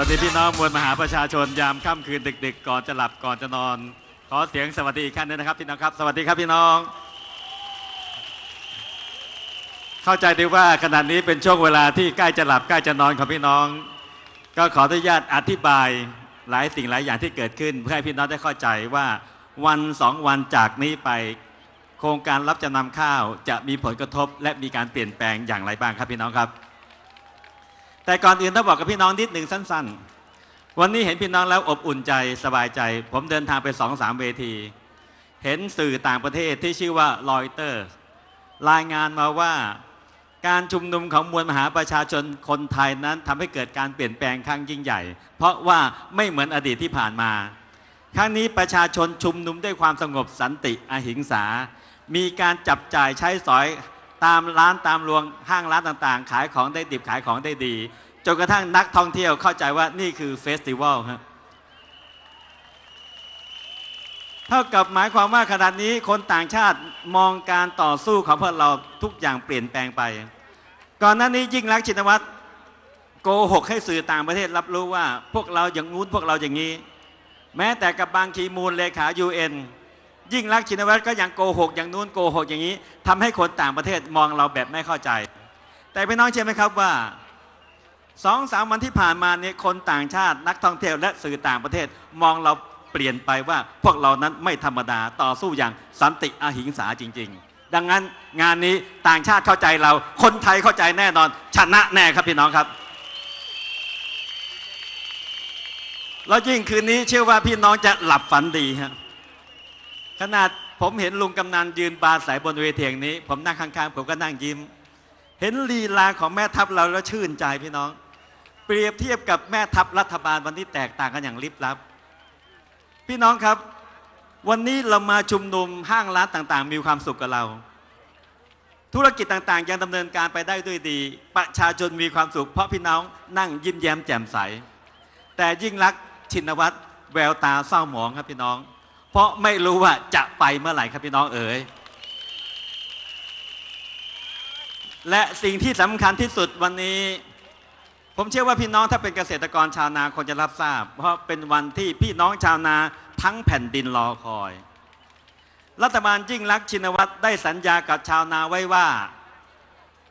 วัสดีพี่น้องมวลมหาประชาชนยามค่ำคืนดึกๆ ก่อนจะหลับก่อนจะนอน ขอเสียงสวัสดีอีกครั้งหนึงนะครับพี่น้องครับ สวัสดีครับพี่น้อง เข้าใจดีว่าขณะนี้เป็นช่วงเวลาที่ใกล้จะหลับใกล้จะนอนของพี่น้อง ก็ขออนุญาตอธิบายหลายสิ่งหลายอย่างที่เกิดขึ้น เพื่อให้พี่น้องได้เข้าใจว่าวันสองวันจากนี้ไป โครงการรับจำนำข้าวจะมีผลกระทบ และมีการเปลี่ยนแปลงอย่างไรบ้างครับพี่น้องครับ แต่ก่อนอื่นต้องบอกกับพี่น้องนิดหนึ่งสั้น ๆ วันนี้เห็นพี่น้องแล้วอบอุ่นใจสบายใจ ผมเดินทางไปสองสามเวที เห็นสื่อต่างประเทศที่ชื่อว่าลอยเตอร์รายงานมาว่าการชุมนุมของมวลมหาประชาชนคนไทยนั้นทำให้เกิดการเปลี่ยนแปลงครั้งยิ่งใหญ่ เพราะว่าไม่เหมือนอดีตที่ผ่านมา ครั้งนี้ประชาชนชุมนุมด้วยความสงบสันติอหิงสา มีการจับจ่ายใช้สอย ตามร้านตามรวงห้างร้านต่างๆ ขายของได้ดิบขายของได้ดี จนกระทั่งนักท่องเที่ยวเข้าใจว่านี่คือเฟสติวัลครับเท่ากับหมายความว่าขณะนี้คนต่างชาติมองการต่อสู้ของพวกเราทุกอย่างเปลี่ยนแปลงไป ก่อนหน้านี้ยิ่งรักชินวัตรโกหกให้สื่อต่างประเทศรับรู้ว่า พวกเราอย่างงู้นพวกเราอย่างนี้ แม้แต่กับบางคีมูลเลขา UN ยิ่งรักชินวัตรก็ยังโกหกอย่างนู้นโกหกอย่างนี้ทำให้คนต่างประเทศมองเราแบบไม่เข้าใจ แต่พี่น้องเชื่อไหมครับว่าสองสามวันที่ผ่านมาเนี่ยคนต่างชาตินักท่องเที่ยวและสื่อต่างประเทศมองเราเปลี่ยนไปว่าพวกเรานั้นไม่ธรรมดาต่อสู้อย่างสันติอหิงสาจริง ๆ ดังนั้นงานนี้ต่างชาติเข้าใจเรา คนไทยเข้าใจแน่นอน ชนะแน่ครับพี่น้องครับแล้วยิ่งคืนนี้เชื่อว่าพี่น้องจะหลับฝันดีฮะ ขนาดผมเห็นลุงกำนันยืนบาสายบนเวทีอย่างนี้ ผมนั่งข้างๆผมก็นั่งยิ้ม เห็นลีลาของแม่ทัพเราแล้วชื่นใจพี่น้อง เปรียบเทียบกับแม่ทัพรัฐบาลวันนี้แตกต่างกันอย่างลิบลับ พี่น้องครับ วันนี้เรามาชุมนุมห้างร้านต่างๆ มีความสุขกับเรา ธุรกิจต่างๆ ยังดำเนินการไปได้ด้วยดี ประชาชนมีความสุข เพราะพี่น้องนั่งยิ้มแย้มแจ่มใส แต่ยิ่งรักชินวัตรแววตาเศร้าหมองครับพี่น้อง เพราะไม่รู้ว่าจะไปเมื่อไหร่ครับพี่น้องเอ๋ยและสิ่งที่สำคัญที่สุดวันนี้ ผมเชื่อว่าพี่น้องถ้าเป็นเกษตรกรชาวนาคงจะรับทราบ เพราะเป็นวันที่พี่น้องชาวนาทั้งแผ่นดินรอคอย รัฐบาลยิ่งรักษณ์ชินวัตรได้สัญญากับชาวนาไว้ว่า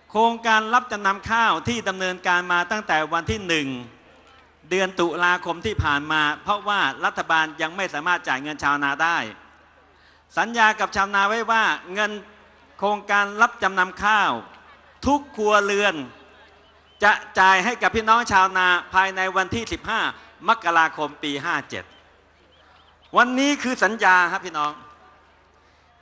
โครงการรับจำนำข้าวที่ดำเนินการมาตั้งแต่วันที่หนึ่ง เดือนตุลาคมที่ผ่านมา เพราะว่ารัฐบาลยังไม่สามารถจ่ายเงินชาวนาได้ สัญญากับชาวนาไว้ว่าเงินโครงการรับจำนำข้าว ทุกครัวเรือน จะจ่ายให้กับพี่น้องชาวนาภายในวันที่ 15 มกราคมปี 57 วันนี้คือสัญญาครับพี่น้อง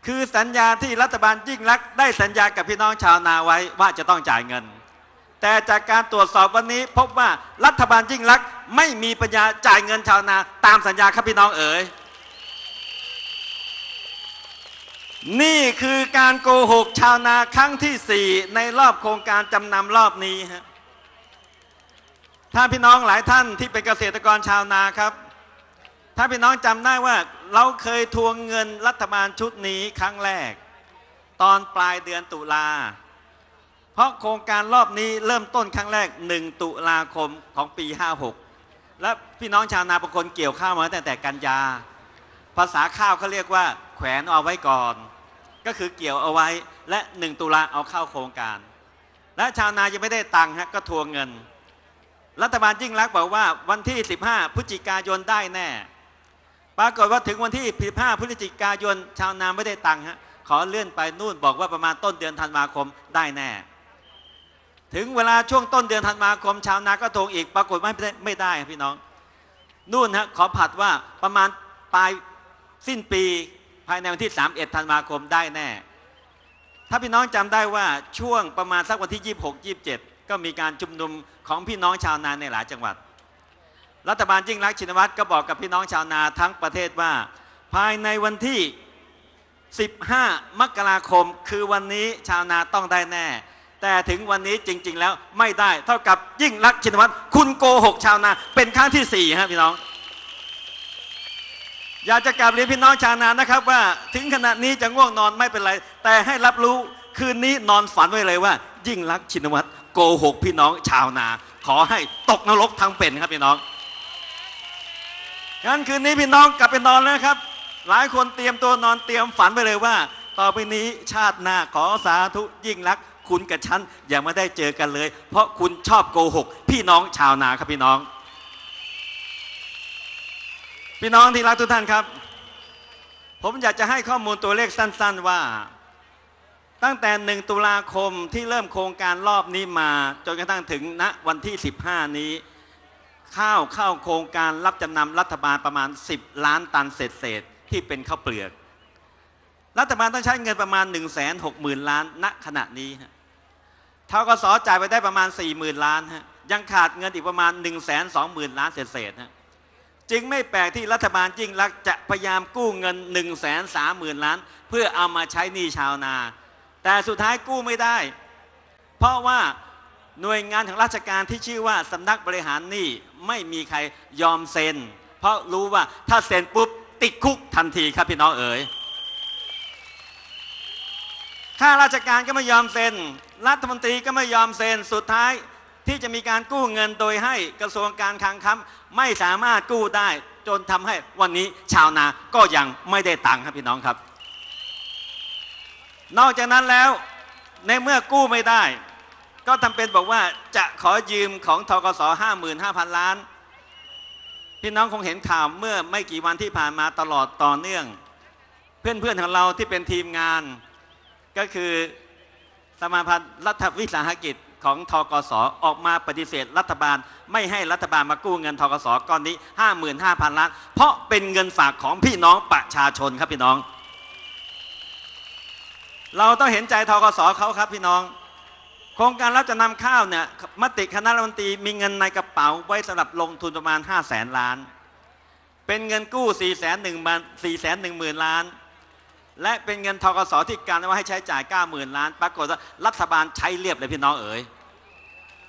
คือสัญญาที่รัฐบาลยิ่งรักได้สัญญากับพี่น้องชาวนาไว้ว่าจะต้องจ่ายเงิน แต่จากการตรวจสอบวันนี้พบว่ารัฐบาลยิ่งรักษณ์ไม่มีปัญญาจ่ายเงินชาวนาตามสัญญาครับพี่น้องเอ๋ยนี่คือการโกหกชาวนาครั้งที่ 4 ในรอบโครงการจำนำรอบนี้ฮะถ้าพี่น้องหลายท่านที่เป็นเกษตรกรชาวนาครับ ถ้าพี่น้องจำได้ว่าเราเคยทวงเงินรัฐบาลชุดนี้ครั้งแรก ตอนปลายเดือนตุลา เพราะโครงการรอบนี้เริ่มต้นครั้งแรก 1 ตุลาคมของปี 56 และพี่น้องชาวนาบางคนเกี่ยวข้าวมาตั้งแต่กันยา ภาษาข้าวเขาเรียกว่า แขวนเอาไว้ก่อน ก็คือเกี่ยวเอาไว้และ 1 ตุลาเอาเข้าโครงการ และชาวนายังไม่ได้ตังค์ฮะก็ทวงเงิน รัฐบาลยิ่งรักบอกว่าวันที่ 15 พฤศจิกายนได้แน่ ปรากฏว่าถึงวันที่ 15 พฤศจิกายนชาวนาไม่ได้ตังค์ฮะขอเลื่อนไปนู่นบอกว่าประมาณต้นเดือนธันวาคมได้แน่ ถึงเวลาช่วงต้นเดือนธันวาคมชาวนาก็ทวงอีกปรากฏไม่ได้ไม่ได้พี่น้อง นู่นฮะขอผัดว่าประมาณปลายสิ้นปีภายในวันที่ 31ธันวาคมได้แน่ ถ้าพี่น้องจำได้ว่าช่วงประมาณสักวันที่ 26 27 ก็มีการชุมนุมของพี่น้องชาวนาในหลายจังหวัด รัฐบาลยิ่งรักษณ์ชินวัตรก็บอกกับพี่น้องชาวนาทั้งประเทศว่า ภายในวันที่ 15 มกราคม คือวันนี้ชาวนาต้องได้แน่ แต่ถึงวันนี้จริง ๆ แล้วไม่ได้เท่ากับยิ่งรักชินวัตรคุณโกหกชาวนา เป็นครั้งที่4ี่ฮะพี่น้อง อยากจะกลับเรียนพี่น้องชาวนานะครับ ว่าถึงขณะนี้จะง่วงนอนไม่เป็นไร แต่ให้รับรู้คืนนี้นอนฝันไว้เลยว่า ยิ่งรักชินวัตรโกหกพี่น้องชาวนา ขอให้ตกนรกทั้งเป็นครับพี่น้องงั้นคืนนี้พี่น้องกลับไปนอนแล้วนะครับ หลายคนเตรียมตัวนอนเตรียมฝันไปเลยว่า ต่อไปนี้ชาติหน้าขอสาธุยิ่งรัก คุณกับฉันอย่ามาได้เจอกันเลย เพราะคุณชอบโกหก พี่น้องชาวนาครับพี่น้อง พี่น้องที่รักทุกท่านครับ ผมอยากจะให้ข้อมูลตัวเลขสั้น ๆว่า ตั้งแต่หนึ่งตุลาคมที่เริ่มโครงการรอบนี้มา จนกระทั่งถึงณวันที่ 15 นี้ ข้าวเข้าโครงการรับจำนำรัฐบาลประมาณ 10 ล้านตันเศษเศษที่เป็นข้าวเปลือกรัฐบาลต้องใช้เงินประมาณ 1 6 0 0 0 0 ล้านณขณะนี้ ทกสจ่ายไปได้ประมาณ 40,000 ล้านฮะยังขาดเงินอีกประมาณ 1 2 0 0 0 0 ล้านเศษๆฮะจึงไม่แปลกที่รัฐบาลยิ่งรักจะพยายามกู้เงิน 1 3 0 0 0 0 ล้าน เพื่อเอามาใช้หนี้ชาวนา แต่สุดท้ายกู้ไม่ได้ เพราะว่าหน่วยงานของราชการที่ชื่อว่าสำนักบริหารหนี้ไม่มีใครยอมเซ็น เพราะรู้ว่าถ้าเซ็นปุ๊บติดคุกทันทีครับพี่น้องเอ๋ยข้าราชการก็ไม่ยอมเซ็น รัฐมนตรีก็ไม่ยอมเซ็นสุดท้ายที่จะมีการกู้เงินโดยให้กระทรวงการคลังค้ำไม่สามารถกู้ได้ จนทำให้วันนี้ชาวนาก็ยังไม่ได้ตังค์ครับพี่น้องครับ นอกจากนั้นแล้วในเมื่อกู้ไม่ได้ ก็ทำเป็นบอกว่าจะขอยืมของทกส55,000 ล้าน พี่น้องคงเห็นข่าวเมื่อไม่กี่วันที่ผ่านมาตลอดต่อเนื่อง เพื่อนๆของเราที่เป็นทีมงานก็คือ สมาพันธ์รัฐวิสาหกิจของทกสออกมาปฏิเสธรัฐบาล ไม่ให้รัฐบาลมากู้เงินทกสก้อนนี้ 55,000 ล้าน เพราะเป็นเงินฝากของพี่น้องประชาชนครับพี่น้อง เราต้องเห็นใจทกสเขาครับพี่น้อง โครงการรับจะนำข้าวเนี่ยมติคณะรัฐมนตรีมีเงินในกระเป๋าไว้สำหรับลงทุนประมาณ 5 0 0แสนล้าน เป็นเงินกู้ 4 1 0 0 0 0 4 1 0 0 0ล้าน และเป็นเงินทกสที่การว่าให้ใช้จ่าย 90,000 ล้าน ปรากฏว่ารัฐบาลใช้เรียบเลยพี่น้องเอ๋ย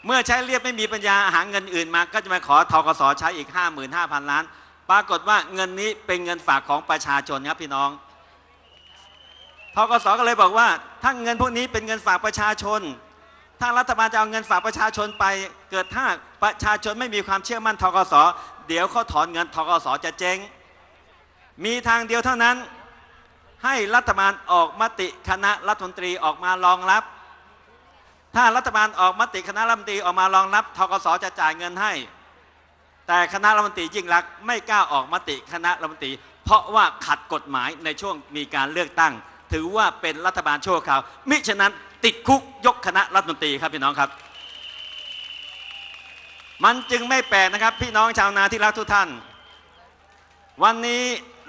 เมื่อใช้เรียบไม่มีปัญญาหาเงินอื่นมา ก็จะมาขอทกสใช้อีก 55,000 ล้าน ปรากฏว่าเงินนี้เป็นเงินฝากของประชาชนครับพี่น้องทกสก็เลยบอกว่าถ้าเงินพวกนี้เป็นเงินฝากประชาชน ถ้ารัฐบาลจะเอาเงินฝากประชาชนไป เกิดถ้าประชาชนไม่มีความเชื่อมั่นทกสเดี๋ยวเขาถอนเงินทกสจะเจ๊งมีทางเดียวเท่านั้น ให้รัฐบาลออกมติคณะรัฐมนตรีออกมารองรับ ถ้ารัฐบาลออกมติคณะรัฐมนตรีออกมารองรับทกสจะจ่ายเงินให้ แต่คณะรัฐมนตรียิ่งรักไม่กล้าออกมติคณะรัฐมนตรี เพราะว่าขัดกฎหมายในช่วงมีการเลือกตั้ง ถือว่าเป็นรัฐบาลชั่วคราวมิฉะนั้นติดคุกยกคณะรัฐมนตรีครับพี่น้องครับ มันจึงไม่แปลกนะครับ พี่น้องชาวนาที่รักทุกท่าน วันนี้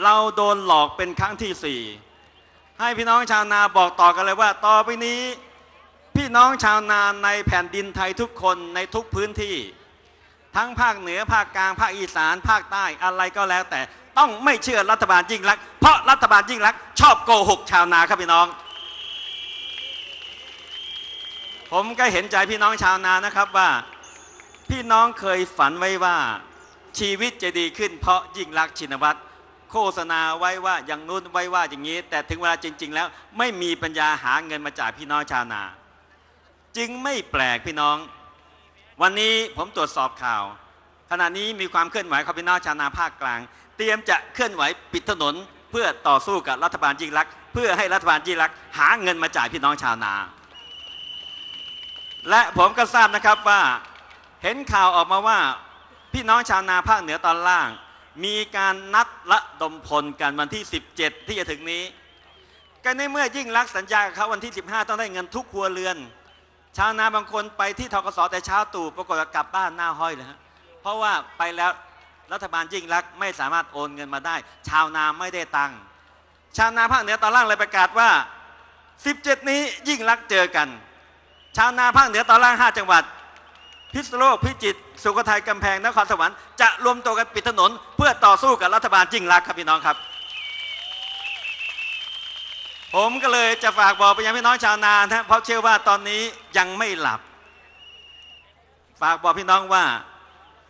เราโดนหลอกเป็นครั้งที่สี่ ให้พี่น้องชาวนาบอกต่อกันเลยว่า ต่อไปนี้ พี่น้องชาวนาในแผ่นดินไทยทุกคนในทุกพื้นที่ ทั้งภาคเหนือภาคกลางภาคอีสานภาคใต้อะไรก็แล้ว แต่ต้องไม่เชื่อรัฐบาลยิ่งรักษณ์เพราะรัฐบาลยิ่งรักษณ์ชอบโกหกชาวนาครับพี่น้อง ผมก็เห็นใจพี่น้องชาวนานะครับว่า พี่น้องเคยฝันไว้ว่าชีวิตจะดีขึ้นเพราะยิ่งรักษณ์ชินวัตร โฆษณาไว้ว่าอย่างนู้นไว้ว่าอย่างนี้ แต่ถึงเวลาจริง ๆ แล้วไม่มีปัญญาหาเงินมาจ่ายพี่น้องชาวนา จึงไม่แปลกพี่น้อง วันนี้ผมตรวจสอบข่าว ขณะนี้มีความเคลื่อนไหวของพี่น้องชาวนาภาคกลาง เตรียมจะเคลื่อนไหวปิดถนนเพื่อต่อสู้กับรัฐบาลยิ่งรักเพื่อให้รัฐบาลยิ่งรักหาเงินมาจ่ายพี่น้องชาวนา และผมก็ทราบนะครับว่าเห็นข่าวออกมาว่าพี่น้องชาวนาภาคเหนือตอนล่าง มีการนัดระดมพลกันวันที่ 17 ที่จะถึงนี้ก็ในเมื่อยิ่งรักษณ์สัญญากับเขาวันที่ 15 ต้องได้เงินทุกครัวเรือน ชาวนาบางคนไปที่ทกสแต่เช้าตู่ปรากฏกลับบ้านหน้าห้อยเลยฮะเพราะว่าไปแล้วรัฐบาลยิ่งรักษณ์ไม่สามารถโอนเงินมาได้ ชาวนาไม่ได้ตังค์ชาวนาภาคเหนือตอนล่างเลยประกาศว่า 17 นี้ยิ่งรักษณ์เจอกัน ชาวนาภาคเหนือตอนล่าง 5 จังหวัด พิษณุโลกพิจิตรสุโขทัยกำแพงนครสวรรค์จะรวมตัวกันปิดถนน เพื่อต่อสู้กับรัฐบาลยิ่งรักครับพี่น้องครับ ผมก็เลยจะฝากบอกไปยังพี่น้องชาวนานะเพราะเชื่อว่าตอนนี้ยังไม่หลับ ฝากบอกพี่น้องว่า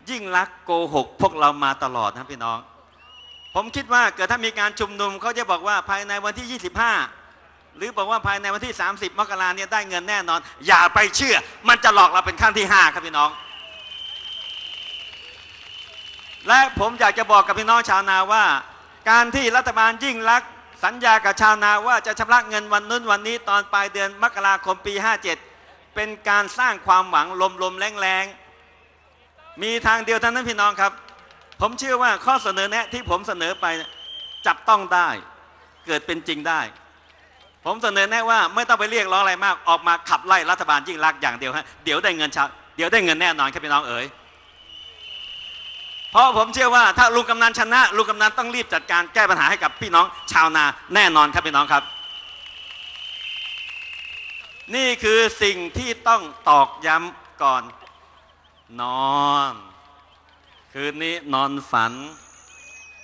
ยิ่งรักโกหกพวกเรามาตลอดนะพี่น้อง ผมคิดว่าเกิดถ้ามีการชุมนุมเขาจะบอกว่าภายในวันที่ 25 หรือบอกว่าภายในวันที่ 30 มกราเนี่ยได้เงินแน่นอน อย่าไปเชื่อ มันจะหลอกเราเป็นขั้นที่ 5 ครับพี่น้อง และผมอยากจะบอกกับพี่น้องชาวนาว่า การที่รัฐบาลยิ่งรักสัญญากับชาวนาว่าจะชำระเงินวันนู้นวันนี้ตอนปลายเดือนมกราคมปี 57 เป็นการสร้างความหวังลมๆแรงๆ มีทางเดียวเท่านั้นพี่น้องครับ ผมเชื่อว่าข้อเสนอแนะที่ผมเสนอไปจับต้องได้ เกิดเป็นจริงได้ ผมเสนอแนะว่าไม่ต้องไปเรียกร้องอะไรมากออกมาขับไล่รัฐบาลยิ่งรักอย่างเดียวฮะเดี๋ยวได้เงินชาเดี๋ยวได้เงินแน่นอนครับพี่น้องเอ๋ยเพราะผมเชื่อว่าถ้าลุงกำนันชนะลุงกำนันต้องรีบจัดการแก้ปัญหาให้กับพี่น้องชาวนาแน่นอนครับพี่น้องครับ นี่คือสิ่งที่ต้องตอกย้ำก่อนนอน คืนนี้นอนฝัน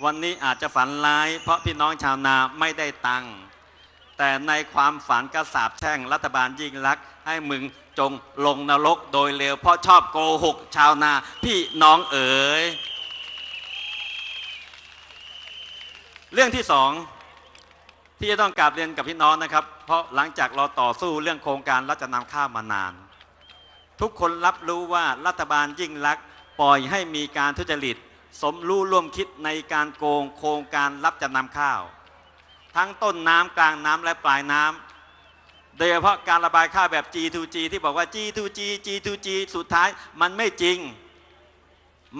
วันนี้อาจจะฝันร้าย เพราะพี่น้องชาวนาไม่ได้ตังค์ แต่ในความฝันก็สาบแช่งรัฐบาลยิ่งรักให้มึงจงลงนรกโดยเร็ว เพราะชอบโกหกชาวนาพี่น้องเอ๋ยเรื่องที่สองที่จะต้องกราบเรียนกับพี่น้องนะครับ เพราะหลังจากเราต่อสู้เรื่องโครงการรับจำนำข้าวมานาน ทุกคนรับรู้ว่ารัฐบาลยิ่งรักปล่อยให้มีการทุจริต สมรู้ร่วมคิดในการโกงโครงการรับจำนำข้าว ทั้งต้นน้ำกลางน้ำและปลายน้ำโดยเฉพาะการระบายข้าวแบบ G2G ที่บอกว่า G2G G2G สุดท้ายมันไม่จริง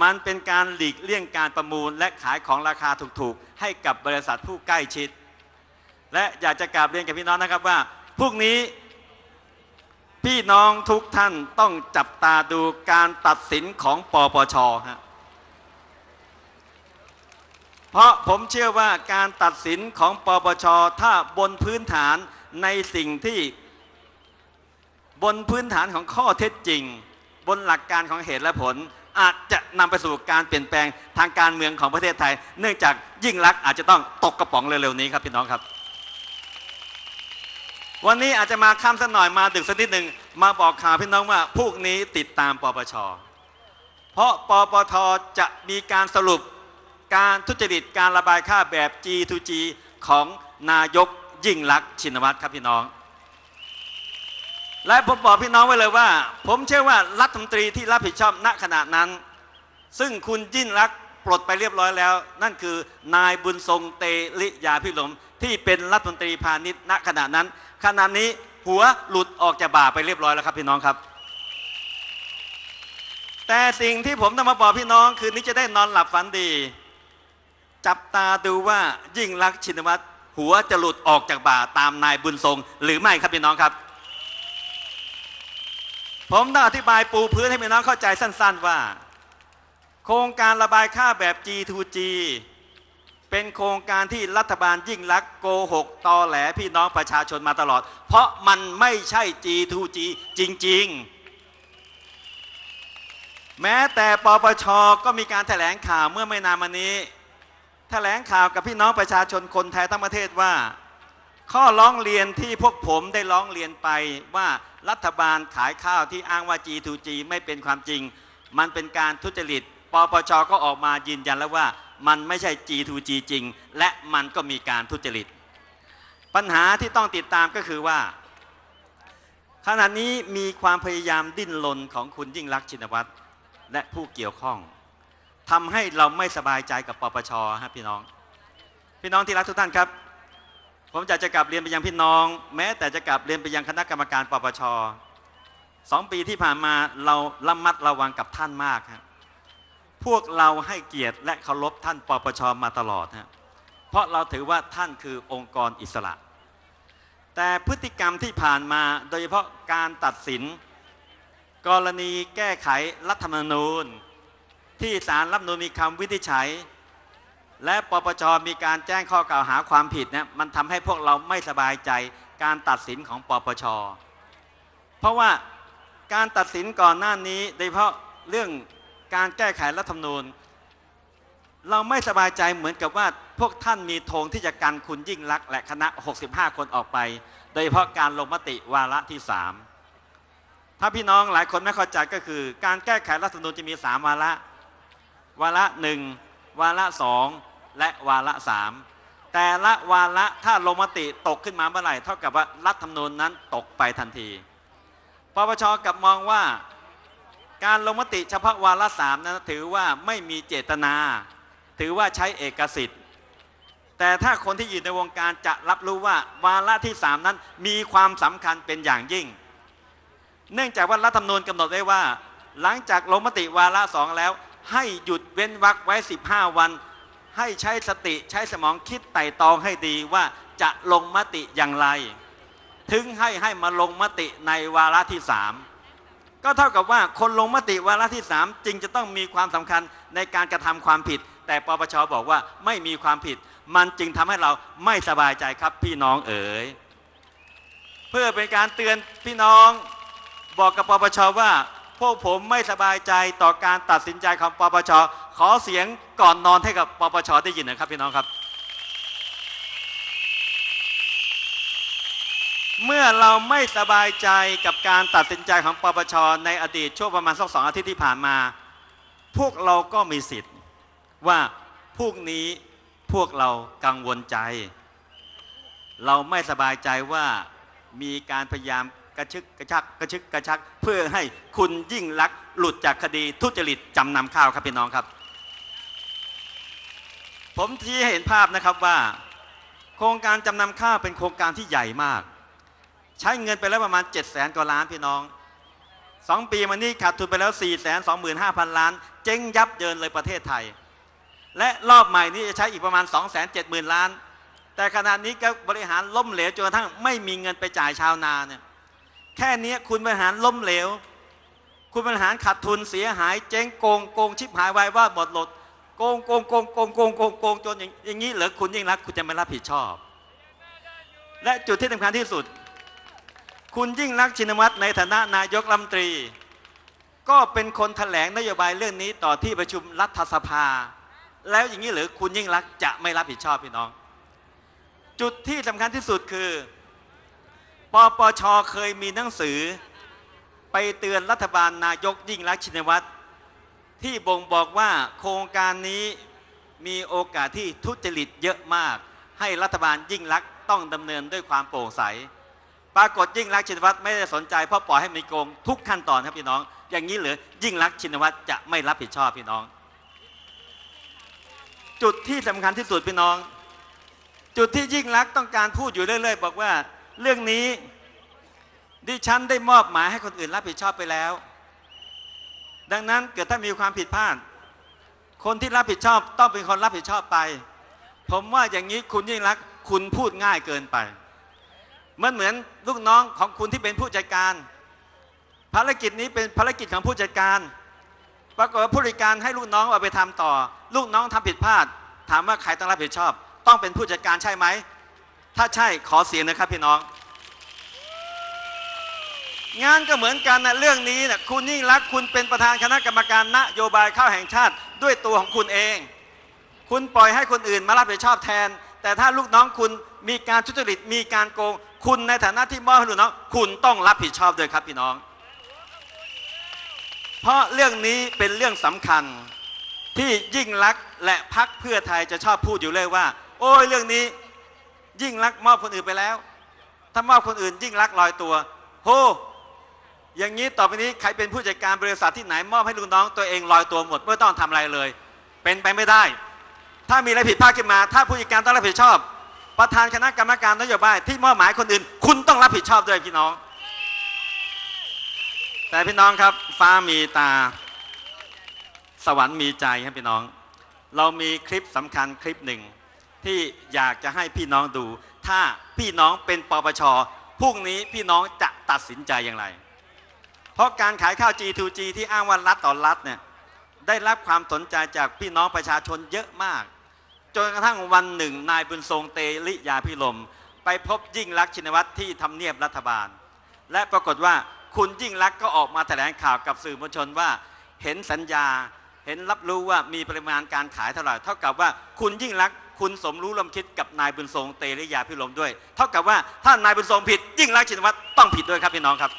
มันเป็นการหลีกเลี่ยงการประมูล และขายของราคาถูกๆ ให้กับบริษัทผู้ใกล้ชิด และอยากจะกราบเรียนกับพี่น้องนะครับว่าพรุ่งนี้พี่น้องทุกท่านต้องจับตาดูการตัดสินของปปชฮะ เพราะผมเชื่อว่าการตัดสินของปปชถ้าบนพื้นฐานในสิ่งที่บนพื้นฐานของข้อเท็จจริง บนหลักการของเหตุและผล อาจจะนำไปสู่การเปลี่ยนแปลงทางการเมืองของประเทศไทย เนื่องจากยิ่งรักอาจจะต้องตกกระป๋องเร็วๆนี้ครับพี่น้องครับ วันนี้อาจจะมาข้ามสักหน่อยมาดึกสักนิดหนึ่งมาบอกข่าวพี่น้องว่าพวกนี้ติดตามปปชเพราะปปทจะมีการสรุป การทุจริตการระบายค่าแบบ G2G ของนายกยิ่งลักษณ์ชินวัตรครับพี่น้อง และผมบอกพี่น้องไว้เลยว่า ผมเชื่อว่ารัฐมนตรีที่รับผิดชอบณขณะนั้น ซึ่งคุณยิ่งลักษณ์ปลดไปเรียบร้อยแล้ว นั่นคือนายบุญทรงเตลิยาพิลมที่เป็นรัฐมนตรีพาณิชย์ณขณะนั้นขณะนี้หัวหลุดออกจากบ่าไปเรียบร้อยแล้วครับพี่น้องครับ แต่สิ่งที่ผมนำมาบอกพี่น้องคืนนี้จะได้นอนหลับฝันดี จับตาดูว่ายิ่งรักชินวัตรหัวจะหลุดออกจากบ่าตามนายบุญทรง หรือไม่ครับพี่น้องครับ ผมต้องอธิบายปูพื้นให้พี่น้องเข้าใจสั้น ๆว่า โครงการระบายค่าแบบ G2G เป็นโครงการที่รัฐบาลยิ่งรักโกหกตอแหลพี่น้องประชาชนมาตลอด เพราะมันไม่ใช่ G2G จริง ๆแม้แต่ปปชก็มีการแถลงข่าวเมื่อไม่นานมานี้ ถลงข่าวกับพี่น้องประชาชนคนไทยทั้งประเทศว่า ข้อร้องเรียนที่พวกผมได้ร้องเรียนไปว่ารัฐบาลขายข้าวที่อ้างว่า G2G ไม่เป็นความจริง มันเป็นการทุจริตปปชก็ออกมายืนยันแล้วว่ามันไม่ใช่ G2G จริง และมันก็มีการทุจริต ปัญหาที่ต้องติดตามก็คือว่า ขณะนี้มีความพยายามดิ้นรนของคุณยิ่งรักชินวัตรและผู้เกี่ยวข้อง ทำให้เราไม่สบายใจกับปปชฮะพี่น้อง พี่น้องที่รักทุกท่านครับ ผมจะจะกลับเรียนไปยังพี่น้อง แม้แต่จะกลับเรียนไปยังคณะกรรมการปปชสองปีที่ผ่านมาเราระมัดระวังกับท่านมากครับพวกเราให้เกียรติและเคารพท่านปปชมาตลอดฮะเพราะเราถือว่าท่านคือองค์กรอิสระ แต่พฤติกรรมที่ผ่านมาโดยเฉพาะการตัดสิน กรณีแก้ไขรัฐธรรมนูญ ที่สารรัฐธรรมนูญมีคำวินิจฉัย และปปชมีการแจ้งข้อกล่าวหาความผิดเนี่ยมันทำให้พวกเราไม่สบายใจการตัดสินของปปช เพราะว่าการตัดสินก่อนหน้านี้โดยเฉพาะเรื่องการแก้ไขรัฐธรรมนูญ เราไม่สบายใจเหมือนกับว่าพวกท่านมีธงที่จะกันคุณยิ่งรักและคณะ 65 คนออกไป โดยเฉพาะการลงมติวาระที่ 3 ถ้าพี่น้องหลายคนไม่เข้าใจก็คือ การแก้ไขรัฐธรรมนูญจะมี 3 วาระ วาระหนึ่งวาระสองและวาระสามแต่ละวาระถ้าลงมติตกขึ้นมาเมื่อไหร่ เท่ากับว่ารัฐธรรมนูญนั้นตกไปทันทีปปชกลับมองว่าการลงมติเฉพาะวาระสามนั้นถือว่าไม่มีเจตนา ถือว่าใช้เอกสิทธิ์ แต่ถ้าคนที่อยู่ในวงการจะรับรู้ว่าวาระที่สามนั้นมีความสำคัญเป็นอย่างยิ่ง เนื่องจากว่ารัฐธรรมนูญกำหนดไว้ว่า หลังจากลงมติวาระสองแล้ว ให้หยุดเว้นวรรคไว้ 15 วัน ให้ใช้สติใช้สมองคิดไต่ตองให้ดีว่าจะลงมติอย่างไร ถึงให้ให้มาลงมติในวาระที่สามก็เท่ากับว่าคนลงมติวาระที่สามจึงจะต้องมีความสำคัญในการกระทำความผิด แต่ปปชบอกว่าไม่มีความผิด มันจึงทำให้เราไม่สบายใจครับพี่น้องเอ๋ยเพื่อเป็นการเตือนพี่น้องบอกกับปปชว่า พวกผมไม่สบายใจต่อการตัดสินใจของปปช ขอเสียงก่อนนอนให้กับปปชได้ยินหนะครับพี่น้องครับ เมื่อเราไม่สบายใจกับการตัดสินใจของปปช ในอดีตช่วงประมาณสักสองอาทิตย์ที่ผ่านมา พวกเราก็มีสิทธิ์ว่าพวกนี้พวกเรากังวลใจ เราไม่สบายใจว่ามีการพยายาม กระชึกกระชักกระชึกกระชัก เพื่อให้คุณยิ่งลักษณ์หลุดจากคดีทุจริตจำนำข้าวครับพี่น้องครับ ผมที่เห็นภาพนะครับว่า โครงการจำนำข้าวเป็นโครงการที่ใหญ่มาก ใช้เงินไปแล้วประมาณ 7 0 0 0 0 0กว่าล้านพี่น้อง2ปีมานี้ขาดทุนไปแล้ว 4 2 5 0 0 0 ล้าน เจ๊งยับเยินเลยประเทศไทย และรอบใหม่นี้จะใช้อีกประมาณ 2 7 0 0 0 0 ล้าน แต่ขณะนี้ก็บริหารล้มเหลวจนกระทั่งไม่มีเงินไปจ่ายชาวนาเนี่ย แค่นี้คุณบริหารล้มเหลว คุณบริหารขาดทุนเสียหาย เจ๊งโกงโกงชิบหายวายว่าหมดหลดโกงโกงโกงโกงโกงโกงโกงจนอย่างอย่างนี้เหรอคุณยิ่งรักคุณจะไม่รับผิดชอบ และจุดที่สำคัญที่สุด คุณยิ่งรักชินวัตรในฐานะนายกรัฐมนตรี ก็เป็นคนแถลงนโยบายเรื่องนี้ต่อที่ประชุมรัฐสภา แล้วอย่างนี้หรือคุณยิ่งรักจะไม่รับผิดชอบพี่น้อง จุดที่สำคัญที่สุดคือ ปปชเคยมีหนังสือ ไปเตือนรัฐบาลนายกยิ่งรักษณ์ชินวัตรที่บ่งบอกว่าโครงการนี้มีโอกาสที่ทุจริตเยอะมาก ให้รัฐบาลยิ่งรักษณ์ต้องดำเนินด้วยความโปร่งใส ปรากฏยิ่งรักษณ์ชินวัตรไม่ได้สนใจเพราะปล่อยให้มีโกงทุกขั้นตอนครับพี่น้อง อย่างนี้หรือยิ่งรักษณ์ชินวัตรจะไม่รับผิดชอบพี่น้อง จุดที่สำคัญที่สุดพี่น้อง จุดที่ยิ่งรักษณ์ต้องการพูดอยู่เรื่อย ๆ บอกว่า เรื่องนี้ ดิฉันได้มอบหมายให้คนอื่นรับผิดชอบไปแล้ว ดังนั้นเกิดถ้ามีความผิดพลาด คนที่รับผิดชอบต้องเป็นคนรับผิดชอบไป ผมว่าอย่างนี้คุณยิ่งรักคุณพูดง่ายเกินไปเหมือนเหมือนลูกน้องของคุณที่เป็นผู้จัดการ ภารกิจนี้เป็นภารกิจของผู้จัดการปรากฏว่าผู้จัดการให้ลูกน้องเอาไปทำต่อ ลูกน้องทำผิดพลาด ถามว่าใครต้องรับผิดชอบ ต้องเป็นผู้จัดการใช่ไหม ถ้าใช่ขอเสียงนะครับพี่น้อง งานก็เหมือนกันนะเรื่องนี้นะคุณยิ่งรักคุณเป็นประธานคณะกรรมการนโยบายข้าวแห่งชาติ ด้วยตัวของคุณเอง คุณปล่อยให้คนอื่นมารับผิดชอบแทน แต่ถ้าลูกน้องคุณมีการทุจริตมีการโกง คุณในฐานะที่มอบให้ลูกน้อง คุณต้องรับผิดชอบด้วยครับพี่น้อง เพราะเรื่องนี้เป็นเรื่องสำคัญที่ยิ่งรักและพักเพื่อไทยจะชอบพูดอยู่เลยว่า โอ้ยเรื่องนี้ ยิ่งรักมอบคนอื่นไปแล้ว ถ้ามอบคนอื่นยิ่งรักลอยตัวโหอย่างนี้ต่อไปนี้ใครเป็นผู้จัดการบริษัทที่ไหนมอบให้ลูกน้องตัวเองลอยตัวหมดไม่ต้องทำอะไรเลย เป็นไปไม่ได้ ถ้ามีอะไรผิดพลาดขึ้นมา ถ้าผู้จัดการต้องรับผิดชอบ ประธานคณะกรรมการนโยบายที่มอบหมายคนอื่น คุณต้องรับผิดชอบด้วยพี่น้อง แต่พี่น้องครับฟ้ามีตา สวรรค์มีใจครับพี่น้อง เรามีคลิปสำคัญคลิปหนึ่ง ที่อยากจะให้พี่น้องดู ถ้าพี่น้องเป็นปปชพรุ่งนี้พี่น้องจะตัดสินใจอย่างไร เพราะการขายข้าว G2G ที่อ้างว่ารัฐต่อรัฐเนี่ยได้รับความสนใจจากพี่น้องประชาชนเยอะมาก จนกระทั่งวันหนึ่ง นายบุญทรงเตลิยาพิลม ไปพบยิ่งรักชินวัตรที่ทำเนียบรัฐบาล และปรากฏว่าคุณยิ่งรักก็ออกมาแถลงข่าวกับสื่อมวลชนว่าเห็นสัญญาเห็นรับรู้ว่ามีปริมาณการขายเท่าไหร่เท่ากับว่าคุณยิ่งรัก คุณสมรู้ร่วมคิดกับนายบุญทรงเตริยาพิลมด้วย เท่ากับว่าถ้านายบุญทรงผิด ยิ่งรักชินวัตรต้องผิดด้วยครับพี่น้องครับ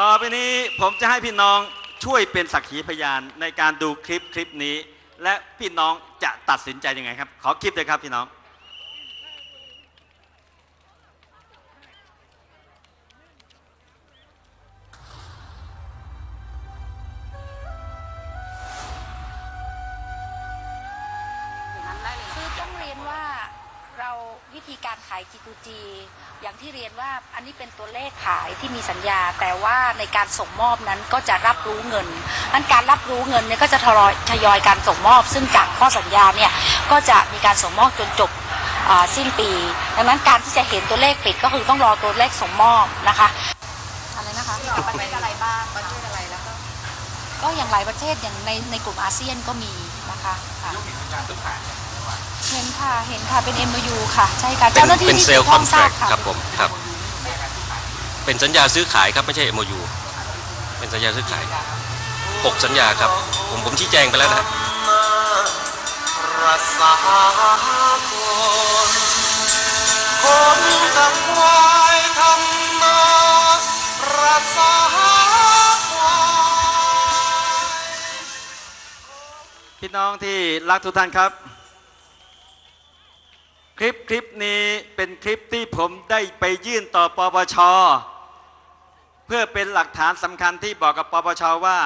ต่อไปนี้ผมจะให้พี่น้องช่วยเป็นสักขีพยานในการดูคลิปคลิปนี้ และพี่น้องจะตัดสินใจยังไงครับ ขอคลิปเลยครับพี่น้อง ธีการขาย G2G อย่างที่เรียนว่าอันนี้เป็นตัวเลขขายที่มีสัญญา แต่ว่าในการส่งมอบนั้นก็จะรับรู้เงินนั้นการรับรู้เงินเนี่ยก็จะทยอยทยอยการส่งมอบ ซึ่งจากข้อสัญญาเนี่ยก็จะมีการส่งมอบจนจบอ่าสิ้นปี ดังนั้นการที่จะเห็นตัวเลขปิดก็คือต้องรอตัวเลขส่งมอบนะคะอะไรนะคะประเทศอะไรบ้างประเทศอะไรแล้วก็ก็อย่างหลายประเทศอย่างในในกลุ่มอาเซียนก็มีนะคะค่ะเห็น ค่ะ เห็นค่ะเป็น MOU ค่ะ ใช่ค่ะเป็นเจ้าหน้าที่เป็นที่เซลเกี่ยล์วคข้อองนทแทรารบคค่ะครับผมครับ เป็นสัญญาซื้อขายครับไม่ใช่ MOU เป็นสัญญาซื้อขายหกสัญญาครับ ผมผมชี้แจงไปแล้วนะฮะรักษาคนคนทั้งควายทำนารักษาควายพี่น้องที่รักทุกท่านครับ คลิปคลิปนี้เป็นคลิปที่ผมได้ไปยื่นต่อปปช เพื่อเป็นหลักฐานสำคัญที่บอกกับปปชว่า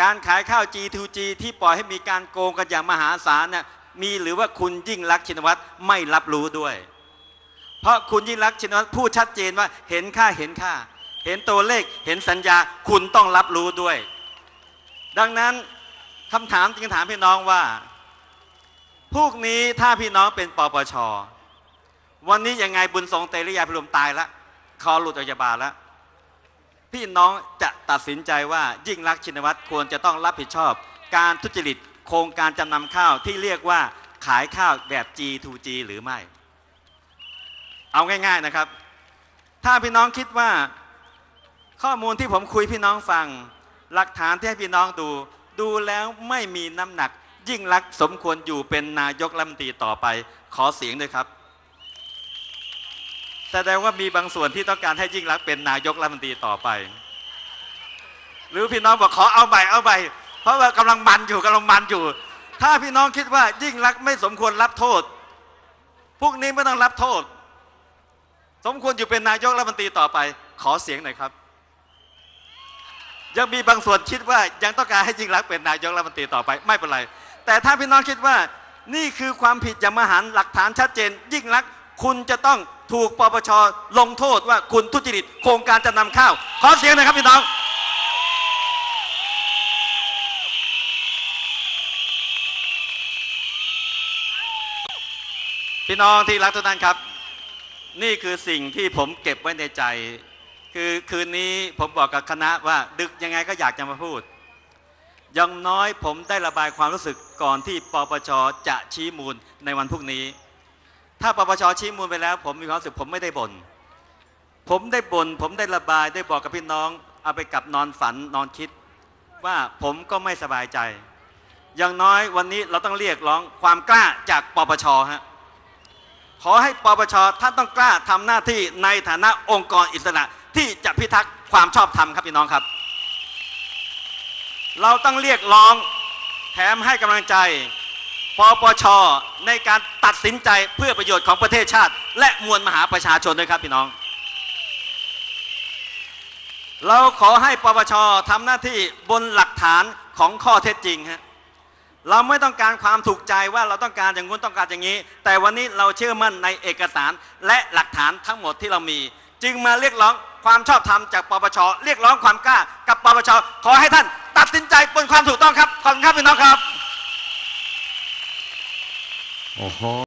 การขายข้าว G2G ที่ปล่อยให้มีการโกงกันอย่างมหาศาลเนี่ยมีหรือว่าคุณยิ่งรักชินวัตรไม่รับรู้ด้วย เพราะคุณยิ่งรักชินวัตรพูดชัดเจนว่าเห็นค่าเห็นค่า เห็นตัวเลขเห็นสัญญาคุณต้องรับรู้ด้วย ดังนั้นคำถามจึงถามพี่น้องว่า พวกนี้ถ้าพี่น้องเป็นปปช วันนี้ยังไงบุญทรงเตริยาพิรมตายแล้วคอหลุดออกจากบาลแล้วพี่น้องจะตัดสินใจว่ายิ่งรักชินวัตรควรจะต้องรับผิดชอบ การทุจริตโครงการจำนำข้าวที่เรียกว่าขายข้าวแบบ G2G หรือไม่ เอาง่ายๆนะครับ ถ้าพี่น้องคิดว่าข้อมูลที่ผมคุยพี่น้องฟัง หลักฐานที่ให้พี่น้องดู ดูแล้วไม่มีน้ำหนัก ยิ่งรักษณ์สมควรอยู่เป็นนายกรัฐมนตรีต่อไป ขอเสียงด้วยครับแสดงว่ามีบางส่วนที่ต้องการให้ยิ่งรักเป็นนายกรัฐมนตรีต่อไป หรือพี่น้องบอกขอเอาใบเอาใบเพราะว่ากำลังมันอยู่กำลังมันอยู่ ถ้าพี่น้องคิดว่ายิ่งรักไม่สมควรรับโทษ พวกนี้ไม่ต้องรับโทษ สมควรอยู่เป็นนายกรัฐมนตรีต่อไป ขอเสียงหน่อยครับ ยังมีบางส่วนคิดว่ายังต้องการให้ยิ่งรักเป็นนายกรัฐมนตรีต่อไป ไม่เป็นไร แต่ถ้าพี่น้องคิดว่านี่คือความผิดอย่างมหันหลักฐานชัดเจน ยิ่งรักษณ์คุณจะต้องถูกปปชลงโทษว่าคุณทุจริตโครงการจำนำข้าว ขอเสียงหน่อยครับพี่น้อง พี่น้องที่รักทุกท่านครับ นี่คือสิ่งที่ผมเก็บไว้ในใจ คือคืนนี้ผมบอกกับคณะว่าดึกยังไงก็อยากจะมาพูด ยังน้อยผมได้ระบายความรู้สึกก่อนที่ปปชจะชี้มูลในวันพรุ่งนี้ ถ้าปปชชี้มูลไปแล้ว ผมมีความรู้สึกผมไม่ได้บน่นผมได้บน่นผมได้ระบายได้บอกกับพี่น้อง เอาไปกลับนอนฝันนอนคิด ว่าผมก็ไม่สบายใจอย่างน้อยวันนี้เราต้องเรียกร้องความกล้าจากปปชฮะขอให้ปปชท่านต้องกล้าทำหน้าที่ในฐานะองค์กรอิสระที่จะพิทักษ์ความชอบธรรมครับพี่น้องครับ เราต้องเรียกร้องแถมให้กำลังใจปปชในการตัดสินใจเพื่อประโยชน์ของประเทศชาติ และมวลมหาประชาชนด้วยครับพี่น้อง เราขอให้ปปชทำหน้าที่บนหลักฐานของข้อเท็จจริงฮะเราไม่ต้องการความถูกใจว่าเราต้องการอย่างงู้นต้องการอย่างนี้ แต่วันนี้เราเชื่อมั่นในเอกสารและหลักฐานทั้งหมดที่เรามี จึงมาเรียกร้องความชอบธรรมจากปปชเรียกร้องความกล้ากับปปชขอให้ท่าน ตัดสินใจบนความถูกต้องครับ ขอบคุณครับพี่น้องครับ โอ้โห